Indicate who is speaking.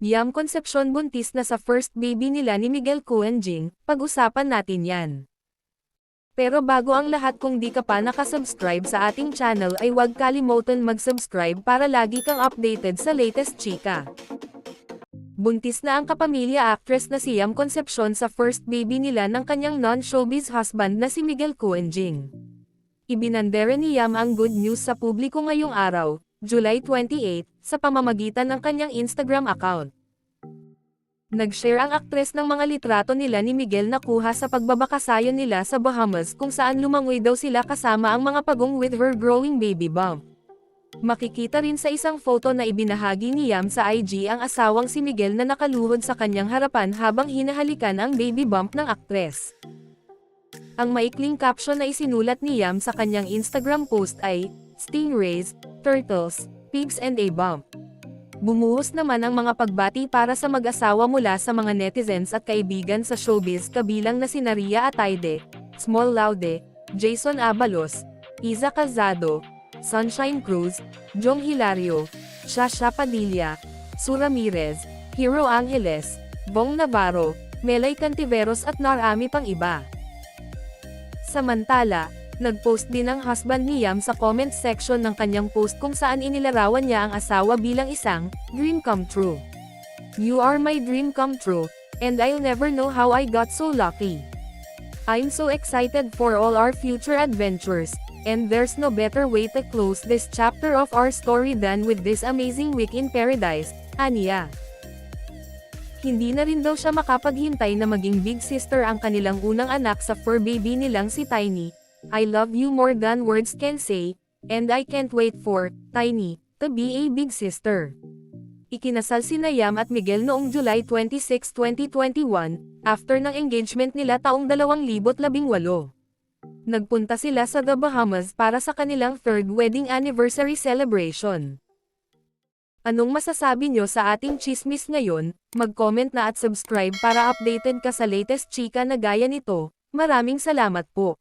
Speaker 1: Yam Concepcion buntis na sa first baby nila ni Miguel Kuenjing, pag-usapan natin yan. Pero bago ang lahat kung di ka pa nakasubscribe sa ating channel ay huwag kalimutan mag-subscribe para lagi kang updated sa latest chika. Buntis na ang kapamilya actress na si Yam Concepcion sa first baby nila ng kanyang non-showbiz husband na si Miguel Kuenjing. Ibinandera ni Yam ang good news sa publiko ngayong araw, July 28, sa pamamagitan ng kanyang Instagram account. Nag-share ang aktres ng mga litrato nila ni Miguel na kuha sa pagbabakasayon nila sa Bahamas kung saan lumangoy daw sila kasama ang mga pagong with her growing baby bump. Makikita rin sa isang photo na ibinahagi ni Yam sa IG ang asawang si Miguel na nakaluhod sa kanyang harapan habang hinahalikan ang baby bump ng aktres. Ang maikling caption na isinulat ni Yam sa kanyang Instagram post ay, Stingrays, Turtles, Pigs and a Bump. Bumuhos naman ang mga pagbati para sa mag-asawa mula sa mga netizens at kaibigan sa showbiz kabilang na si Naria Ataide, Small Laude, Jason Abalos, Iza Calzado, Sunshine Cruz, Jong Hilario, Shasha Padilla, Su Ramirez, Hero Angeles, Bong Navarro, Melay Cantiveros at narami pang iba. Samantala, nag-post din ang husband ni Yam sa comment section ng kanyang post kung saan inilarawan niya ang asawa bilang isang dream come true. You are my dream come true, and I'll never know how I got so lucky. I'm so excited for all our future adventures, and there's no better way to close this chapter of our story than with this amazing week in paradise, Ania. Hindi na rin daw siya makapaghintay na maging big sister ang kanilang unang anak sa fur baby nilang si Tiny. I love you more than words can say, and I can't wait for, Tiny, to be a big sister. Ikinasal si Nayam at Miguel noong July 26, 2021, after ng engagement nila taong 2018. Nagpunta sila sa The Bahamas para sa kanilang third wedding anniversary celebration. Anong masasabi nyo sa ating chismis ngayon? Mag-comment na at subscribe para updated ka sa latest chika na gaya nito. Maraming salamat po.